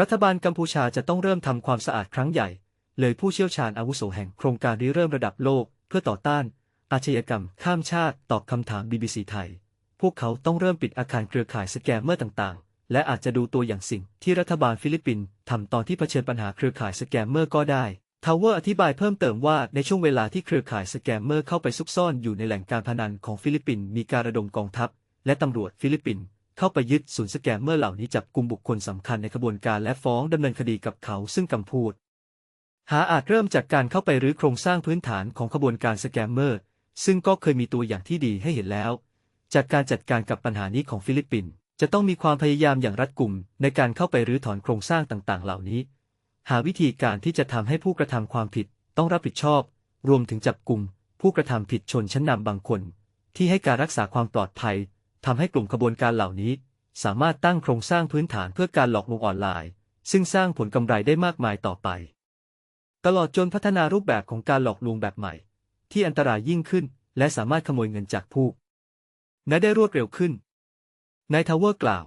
รัฐบาลกัมพูชาจะต้องเริ่มทำความสะอาดครั้งใหญ่ เลยผู้เชี่ยวชาญอาวุโสแห่งโครงการริเริ่มระดับโลก เพื่อต่อต้าน อาชญากรรม ข้ามชาติตอบคำถาม BBC ไทย พวกเขาต้องเริ่มปิดอาคารเครือข่ายสแกมเมอร์ต่างๆ และอาจจะดูตัวอย่างสิ่งที่รัฐบาลฟิลิปปินส์ทำตอนที่เผชิญปัญหาเครือข่ายสแกมเมอร์ก็ได้ทาวเวอร์อธิบายเพิ่มเติมว่าในช่วงเวลาที่เครือข่ายสแกมเมอร์เข้าไปซุกซ่อนอยู่ในแหล่งการพนันของฟิลิปปินส์มีการระดมกองทัพ และตำรวจฟิลิปปินส์ เข้าไปยึดศูนย์สแกมเมอร์เหล่านี้จับกลุ่มบุคคลสำคัญในขบวนการและฟ้องดำเนินคดีกับเขาซึ่งกำพูด หาอาจเริ่มจากการเข้าไปรื้อโครงสร้างพื้นฐานของขบวนการสแกมเมอร์ ซึ่งก็เคยมีตัวอย่างที่ดีให้เห็นแล้ว จากการจัดการกับปัญหานี้ของฟิลิปปินส์จะต้องมีความพยายามอย่างรัดกุมในการเข้าไปรื้อถอนโครงสร้างต่างๆ เหล่านี้ หาวิธีการที่จะทำให้ผู้กระทำความผิดต้องรับผิดชอบ รวมถึงจับกลุ่มผู้กระทำผิดชนชั้นนำบางคน ที่ให้การรักษาความปลอดภัย ทำให้กลุ่มขบวนการเหล่านี้ สามารถตั้งโครงสร้างพื้นฐานเพื่อการหลอกลวงออนไลน์ ซึ่งสร้างผลกำไรได้มากมายต่อไป ตลอดจนพัฒนารูปแบบของการหลอกลวงแบบใหม่ ที่อันตรายยิ่งขึ้น และสามารถขโมยเงินจากผู้นั้นได้รวดเร็วขึ้นนายทาวเวอร์กล่าว